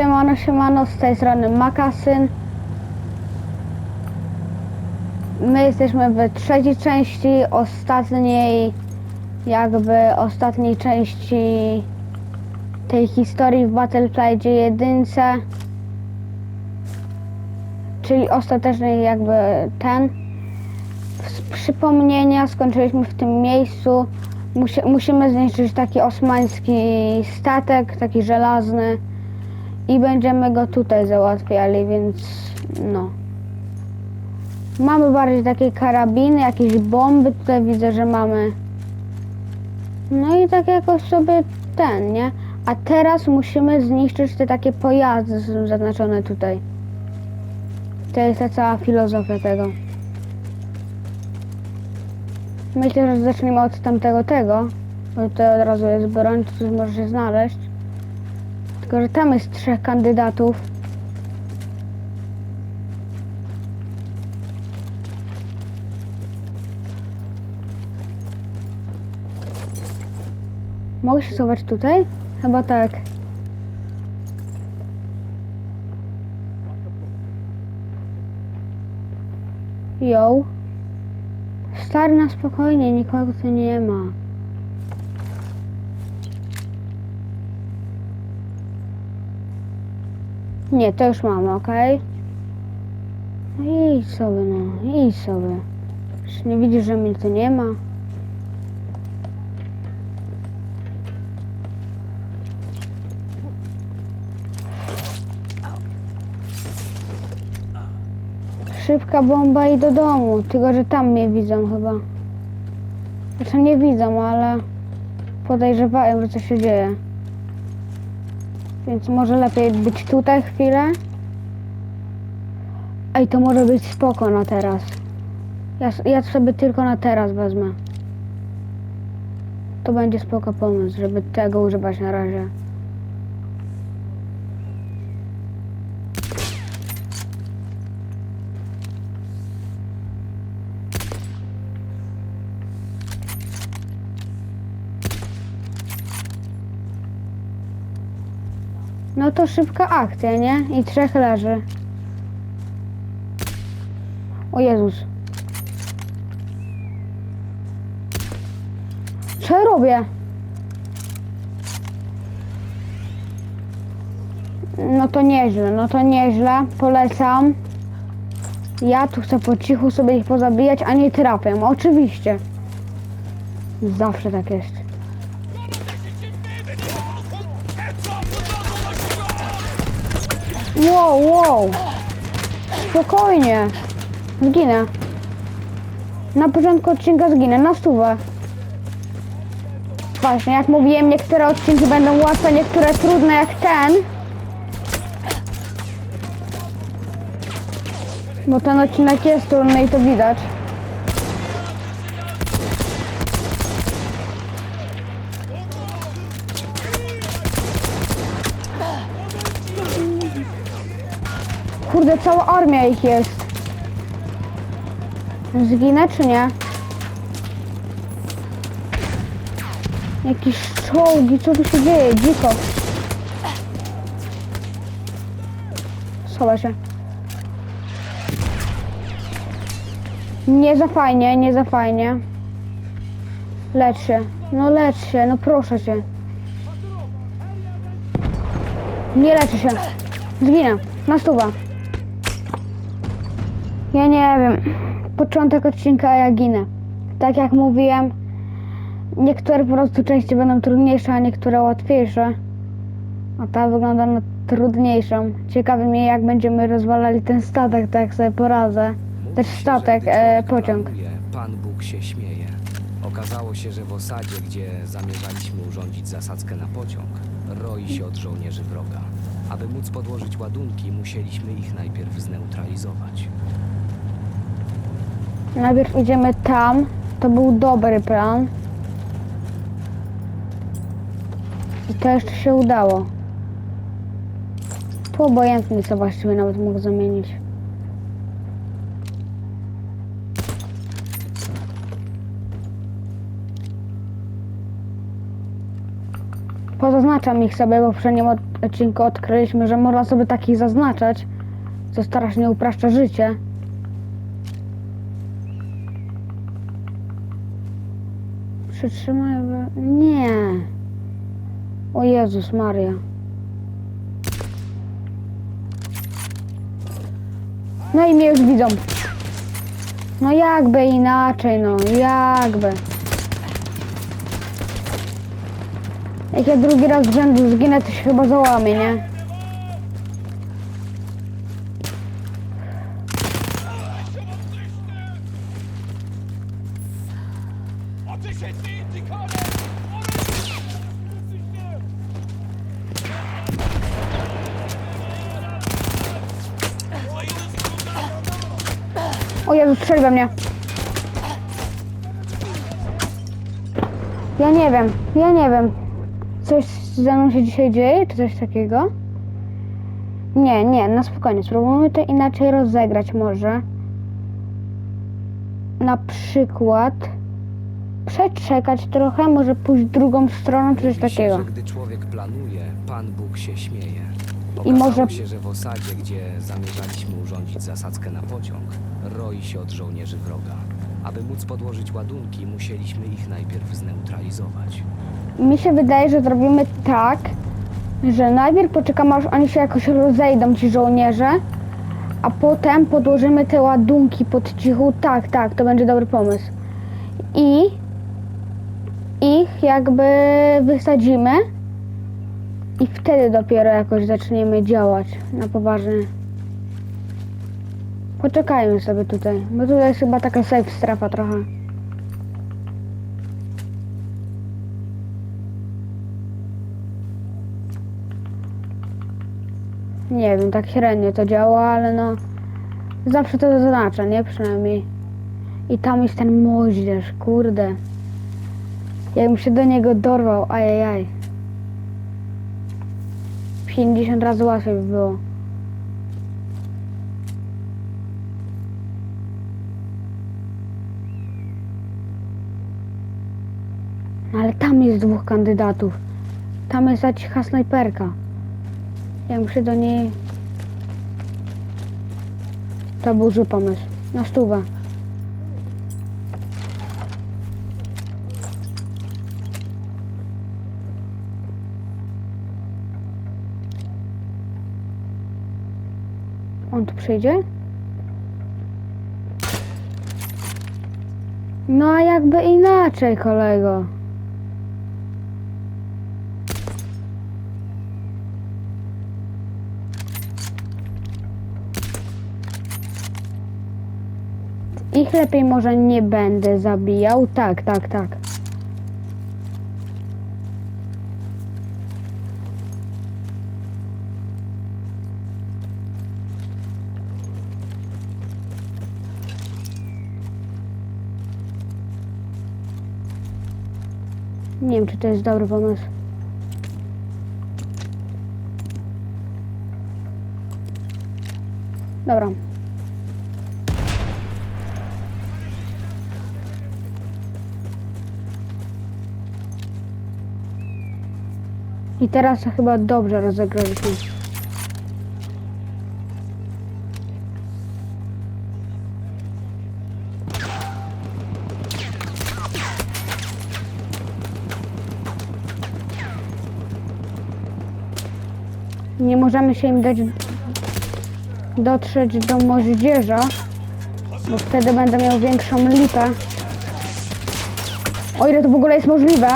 Siemano, siemano, z tej strony Makasyn. My jesteśmy w trzeciej części, ostatniej, jakby ostatniej części tej historii w Battlefieldzie jedynce. Czyli ostatecznej jakby ten. Z przypomnienia skończyliśmy w tym miejscu. Musi, musimy zniszczyć taki osmański statek, taki żelazny i będziemy go tutaj załatwiali, więc no. Mamy bardziej takie karabiny, jakieś bomby, tutaj widzę, że mamy. No i tak jakoś sobie ten, nie? A teraz musimy zniszczyć te takie pojazdy, co są zaznaczone tutaj. To jest ta cała filozofia tego. Myślę, że zaczniemy od tamtego tego, bo to od razu jest broń, coś może się znaleźć. Tam jest trzech kandydatów. Mogę się schować tutaj? Chyba tak. Yo. Stary na spokojnie, nikogo tu nie ma. Nie, to już mamy, okej? No sobie, no, idź sobie. Czy nie widzisz, że mnie tu nie ma? Szybka bomba i do domu, tylko że tam mnie widzą chyba. Znaczy nie widzą, ale podejrzewają, że coś się dzieje. Więc może lepiej być tutaj chwilę. Ej, to może być spoko na teraz. Ja, ja sobie tylko na teraz wezmę. To będzie spoko pomysł, żeby tego używać na razie. No to szybka akcja, nie? I trzech leży. O Jezus. Co ja robię? No to nieźle, no to nieźle. Polecam. Ja tu chcę po cichu sobie ich pozabijać, a nie trafiam. Oczywiście. Zawsze tak jest. Wow, wow. Spokojnie. Zginę. Na początku odcinka zginę, na stówę. Właśnie, jak mówiłem, niektóre odcinki będą łatwe, niektóre trudne jak ten. Bo ten odcinek jest trudny i to widać. Kurde, cała armia ich jest. Zginę czy nie? Jakieś czołgi, co tu się dzieje? Dziko. Schowa się. Nie za fajnie, nie za fajnie. Lecz się. No lecz się, no proszę cię. Nie leczy się. Zginę. Na stuwa. Ja nie wiem. Początek odcinka, ja ginę. Tak jak mówiłem, niektóre po prostu części będą trudniejsze, a niektóre łatwiejsze. A ta wygląda na trudniejszą. Ciekawi mnie, jak będziemy rozwalali ten statek, tak jak sobie poradzę. Też statek, e, pociąg. Planuje, Pan Bóg się śmieje. Okazało się, że w osadzie, gdzie zamierzaliśmy urządzić zasadzkę na pociąg, roi się od żołnierzy wroga. Aby móc podłożyć ładunki, musieliśmy ich najpierw zneutralizować. Najpierw idziemy tam. To był dobry plan. I to jeszcze się udało. Tu obojętnie co właściwie nawet mógł zamienić. Pozaznaczam ich sobie, bo w poprzednim od- odcinku odkryliśmy, że można sobie takich zaznaczać, co strasznie upraszcza życie. Przytrzymaj... Nie. O Jezus Maria. No i mnie już widzą. No jakby inaczej, no jakby. Jak ja drugi raz z rzędu zginę, to się chyba załamie, nie? O Jezu, strzeli we mnie. Ja nie wiem, ja nie wiem. Coś ze mną się dzisiaj dzieje, czy coś takiego? Nie, nie, na spokojnie. Spróbujmy to inaczej rozegrać może. Na przykład przeczekać trochę, może pójść drugą stroną, czy coś Mówi się, takiego. że gdy człowiek planuje, Pan Bóg się śmieje. I Okazało może- się, że w osadzie, gdzie zamierzaliśmy urządzić zasadzkę na pociąg, roi się od żołnierzy wroga. Aby móc podłożyć ładunki, musieliśmy ich najpierw zneutralizować. Mi się wydaje, że zrobimy tak, że najpierw poczekamy, aż oni się jakoś rozejdą, ci żołnierze, a potem podłożymy te ładunki pod cichu. Tak, tak, to będzie dobry pomysł. I ich jakby wysadzimy i wtedy dopiero jakoś zaczniemy działać na poważnie. Poczekajmy sobie tutaj, bo tutaj jest chyba taka safe strefa trochę. Nie wiem, tak średnio to działa, ale no zawsze to zaznacza, nie? Przynajmniej. I tam jest ten moździerz, kurde. Jakbym się do niego dorwał, ajajaj. 50 razy łatwiej by było. No ale tam jest dwóch kandydatów. Tam jest ta cicha snajperka. Ja muszę do niej... To był zły pomysł. Na stówę. Przyjdzie? No a jakby inaczej, kolego. Ich lepiej może nie będę zabijał. Tak, tak, tak. Nie wiem, czy to jest dobry pomysł. Dobra. I teraz chyba dobrze rozegraliśmy. Nie możemy się im dać dotrzeć do moździerza, bo wtedy będę miał większą lipę. O ile to w ogóle jest możliwe.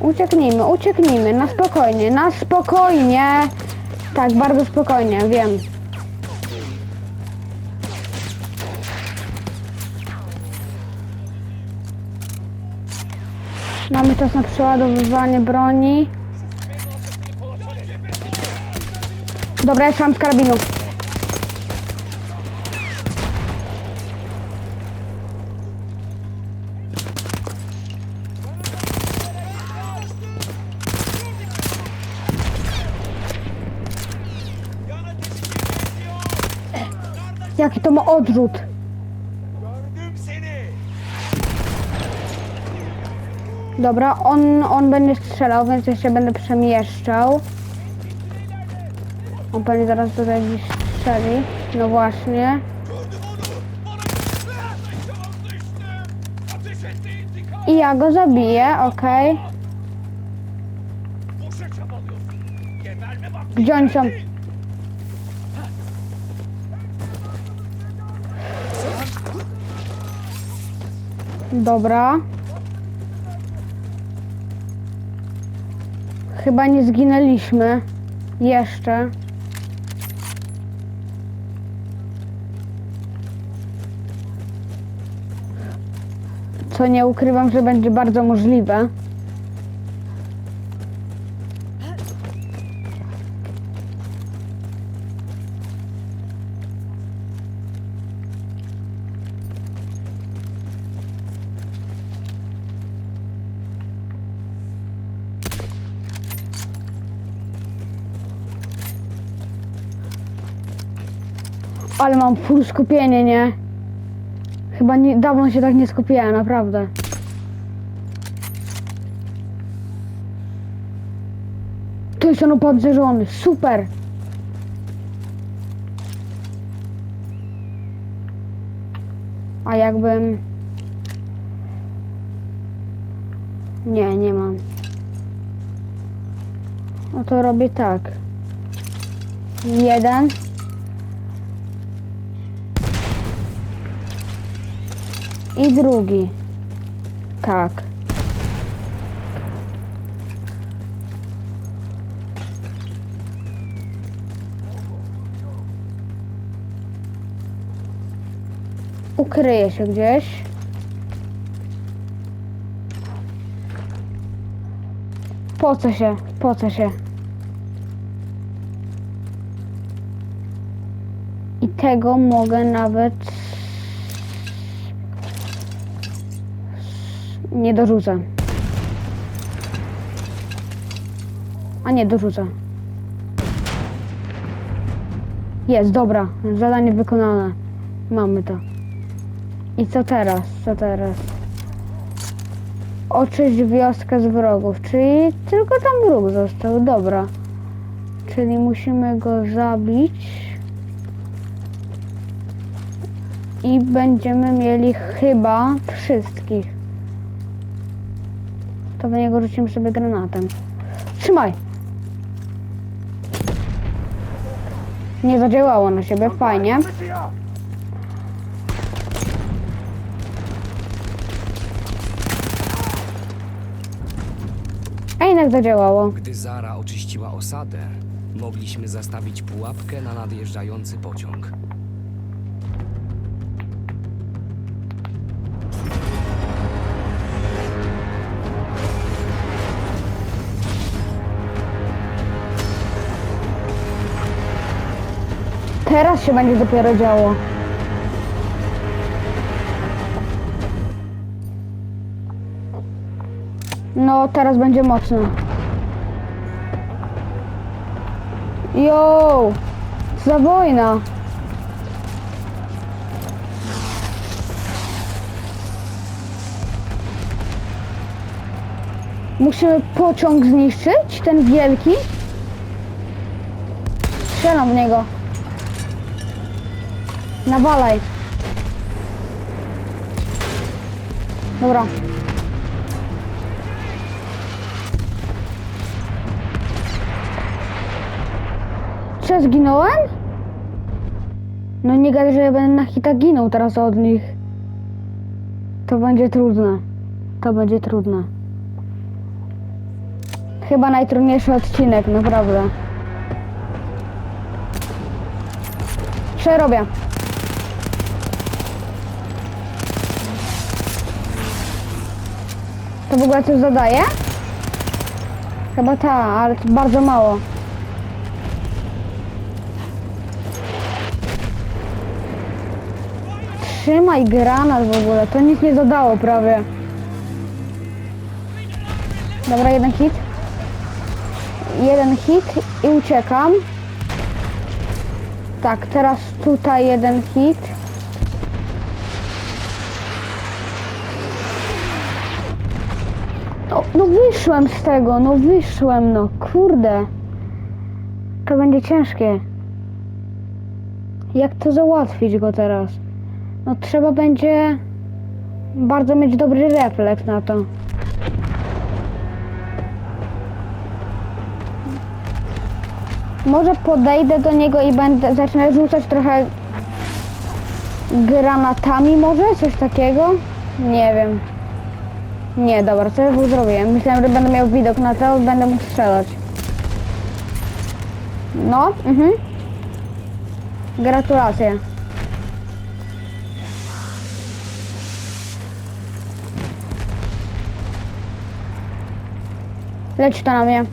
Ucieknijmy, ucieknijmy, na spokojnie, na spokojnie. Tak, bardzo spokojnie, wiem. Czas na przeładowywanie broni. Dobra, ja strzelam z karabinu. Jaki to ma odrzut? Dobra, on, on będzie strzelał, więc się będę przemieszczał. On pewnie zaraz tutaj gdzieś strzeli. No właśnie. I ja go zabiję, okej. Gdzie oni są? Dobra. Chyba nie zginęliśmy. Jeszcze. Co nie ukrywam, że będzie bardzo możliwe. Ale mam full skupienie, nie? Chyba nie, dawno się tak nie skupiałem, naprawdę. To jest on opancerzony, super! A jakbym... Nie, nie mam. No to robię tak. Jeden. I drugi. Tak. Ukryje się gdzieś. Po co się? Po co się? I tego mogę nawet Nie dorzucę. A nie, dorzucę. Jest, dobra. Zadanie wykonane. Mamy to. I co teraz? Co teraz? Oczyść wioskę z wrogów, czyli tylko tam wróg został, dobra. Czyli musimy go zabić. I będziemy mieli chyba wszystkich. To w niego rzucimy sobie granatem. Trzymaj! Nie zadziałało na siebie, fajnie. A jednak zadziałało. Gdy Zara oczyściła osadę, mogliśmy zastawić pułapkę na nadjeżdżający pociąg. Teraz się będzie dopiero działo. No, teraz będzie mocno. Co za wojna! Musimy pociąg zniszczyć, ten wielki. Strzelam w niego. Nawalaj. Dobra. Czy zginąłem? No nie gadaj, że ja będę na hita ginął teraz od nich. To będzie trudne. To będzie trudne. Chyba najtrudniejszy odcinek, naprawdę. Przerobię. To w ogóle coś zadaje? Chyba ta, ale to bardzo mało. Trzymaj granat w ogóle, to nic nie zadało prawie. Dobra, jeden hit. Jeden hit i uciekam. Tak, teraz tutaj jeden hit. No wyszłem z tego, no wyszłem, no kurde. To będzie ciężkie. Jak to załatwić go teraz? No trzeba będzie bardzo mieć dobry refleks na to. Może podejdę do niego i będę zacznę rzucać trochę granatami może? Coś takiego? Nie wiem. Nie, dobra, ja tu zrobiłem? Myślałem, że będę miał widok na to, będę mógł strzelać. No, mhm. Gratulacje. Leci to na mnie.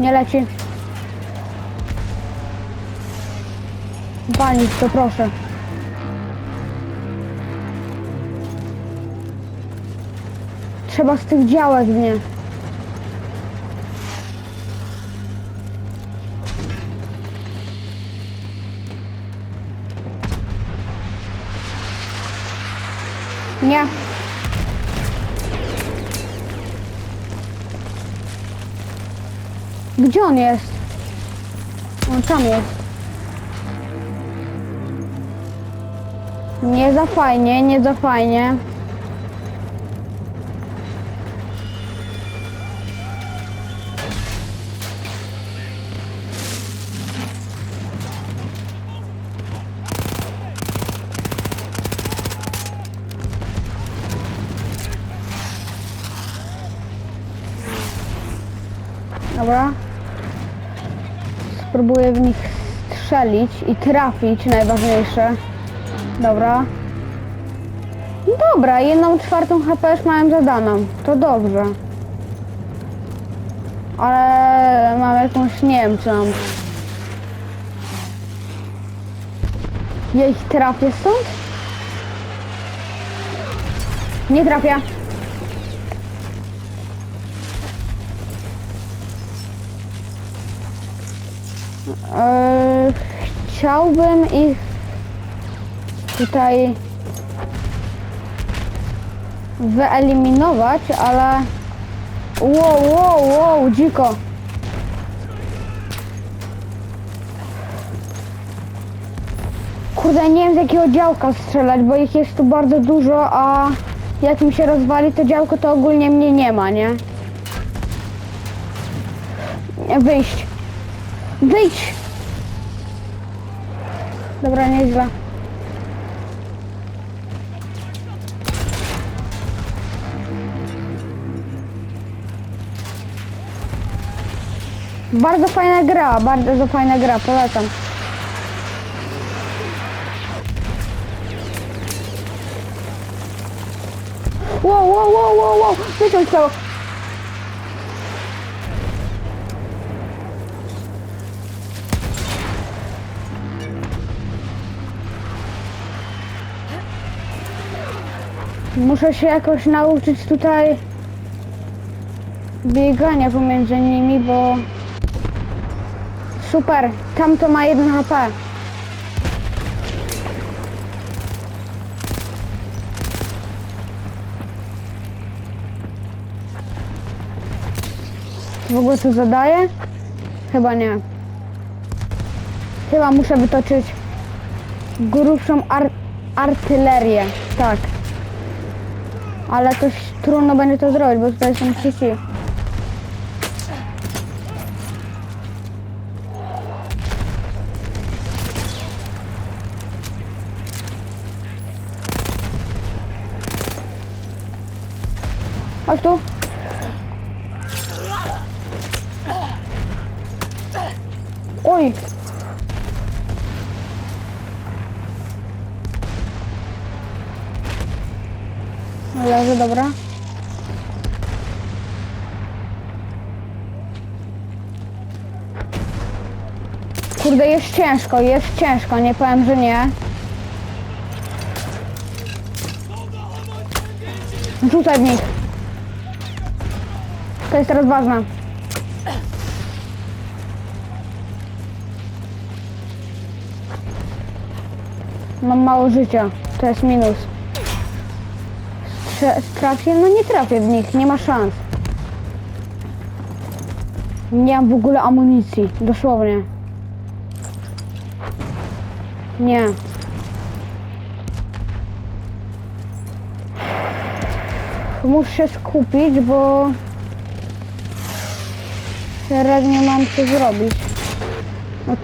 Nie leci. Palić to proszę. Trzeba z tych działek mnie. Nie. Gdzie on jest? On tam jest. Nie za fajnie, nie za fajnie. Spróbuję w nich strzelić i trafić, najważniejsze. Dobra. Dobra, jedną czwartą HP już miałem zadaną. To dobrze. Ale mam jakąś, nie. Ja ich trafię stąd? Nie trafię. Eee, chciałbym ich tutaj wyeliminować, ale wow, wow, wow, dziko. Kurde, nie wiem z jakiego działka strzelać, bo ich jest tu bardzo dużo, a jak mi się rozwali to działko, to ogólnie mnie nie ma? Nie, Wyjść. Wyjdź! Dobra, nieźle. Bardzo fajna gra, bardzo fajna gra, polecam. Wow, wow, wow, wow, wow, wyciąć to. Muszę się jakoś nauczyć tutaj biegania pomiędzy nimi, bo super, tamto ma 1 HP. W ogóle to zadaje? Chyba nie. Chyba muszę wytoczyć grubszą ar artylerię. Tak. Ale też trudno będzie to zrobić, bo tutaj są przyci. Chodź tu. Oj! Leży, dobra. Kurde, jest ciężko, jest ciężko, nie powiem, że nie. Rzucaj w nich. To jest teraz ważne. Mam mało życia, to jest minus. Trze- trafię? No nie trafię w nich, nie ma szans. Nie mam w ogóle amunicji, dosłownie. Nie. Muszę się skupić, bo teraz nie mam co zrobić. No,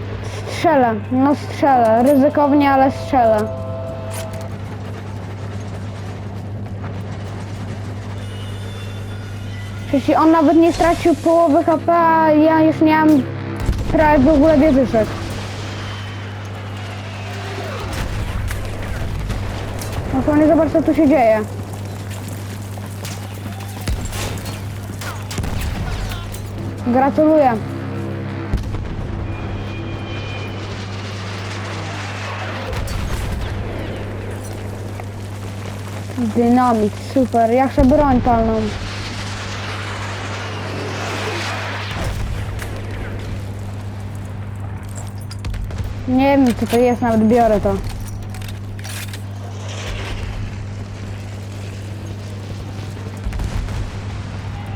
strzelę, no strzelę. Ryzykownie, ale strzelę. Przecież on nawet nie stracił połowy HP, a ja już mam prawie w ogóle wieżyczek. No to nie zobacz co tu się dzieje. Gratuluję. Dynamit, super. Chcę broń palną. Nie wiem co to jest, nawet biorę to.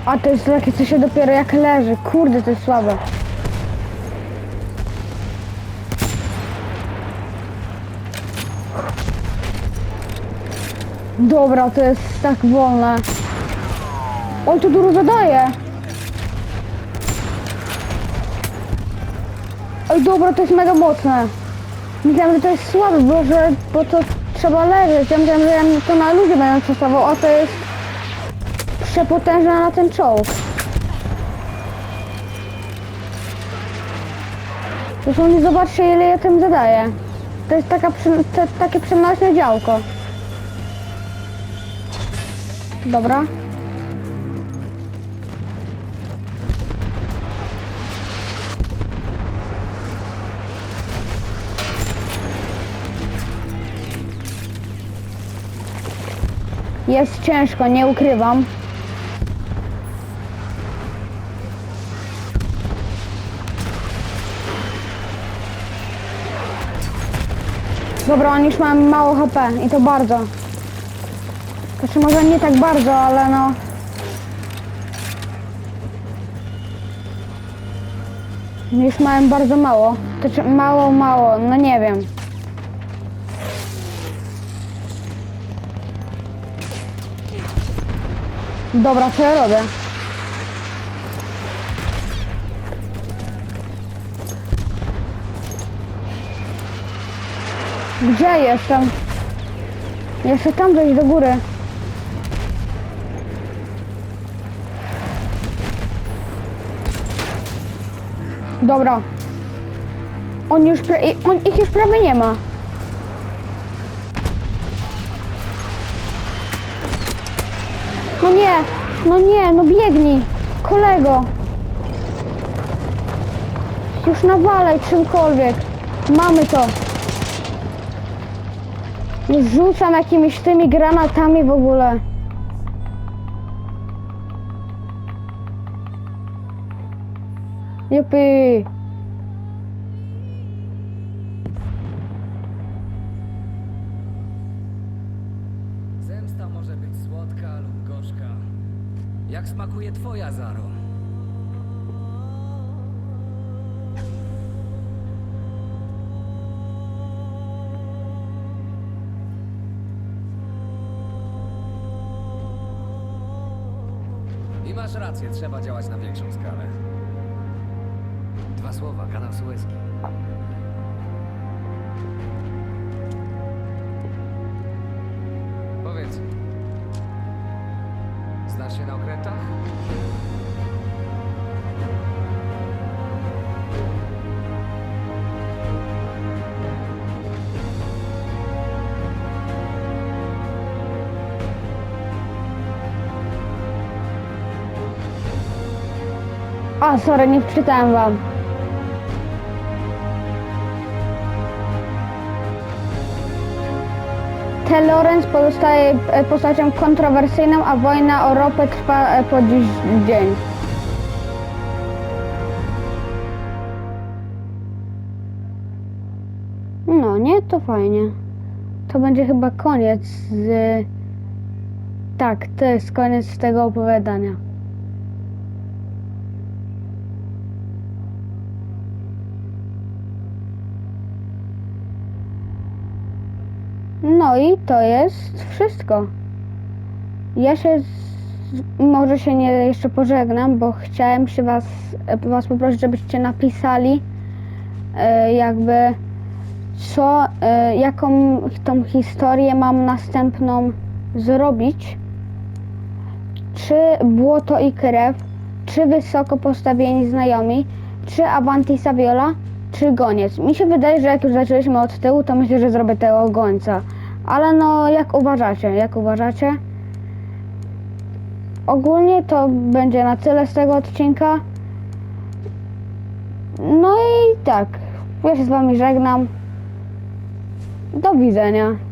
A to jest takie, co się dopiero jak leży. Kurde, to jest słabe. Dobra, to jest tak wolne. On tu dużo zadaje. Oj, dobra, to jest mega mocne. Myślałem, że to jest słabe, bo, że, to trzeba leżeć. Ja myślałem, że ja to na ludzie będę przestawał, a to jest przepotężne na ten czołg. Zresztą nie zobaczcie, ile ja tym zadaję. To jest taka, to, takie przenośne działko. Dobra. Jest ciężko, nie ukrywam. Dobra, oni już mało HP i to bardzo. Znaczy może nie tak bardzo, ale no. Już mają bardzo mało. Znaczy mało, mało, no nie wiem. Dobra, co ja robię? Gdzie jestem? Jeszcze tam wejść do góry. Dobra. On już, on, ich już prawie nie ma. Nie, no nie, no biegnij, kolego. Już nawalaj czymkolwiek. Mamy to. Rzucam jakimiś tymi granatami w ogóle. Jupi. Smakuje twoja, Zaro? I masz rację, trzeba działać na większą skalę. Dwa słowa, kanał Suezki. A, sorry, nie wczytałem wam. T. Lorenz pozostaje e, postacią kontrowersyjną, a wojna o ropę trwa e, po dziś dzień. No, nie? To fajnie. To będzie chyba koniec z Tak, to jest koniec tego opowiadania. No i to jest wszystko. Ja się z, może się nie jeszcze pożegnam, bo chciałem się was, was poprosić, żebyście napisali e, jakby co, e, jaką tą historię mam następną zrobić. Czy błoto i krew, czy wysoko postawieni znajomi, czy Avanti Saviola, czy goniec. Mi się wydaje, że jak już zaczęliśmy od tyłu, to myślę, że zrobię tego gońca. Ale no, jak uważacie? Jak uważacie? Ogólnie to będzie na tyle z tego odcinka. No i tak, ja się z wami żegnam. Do widzenia.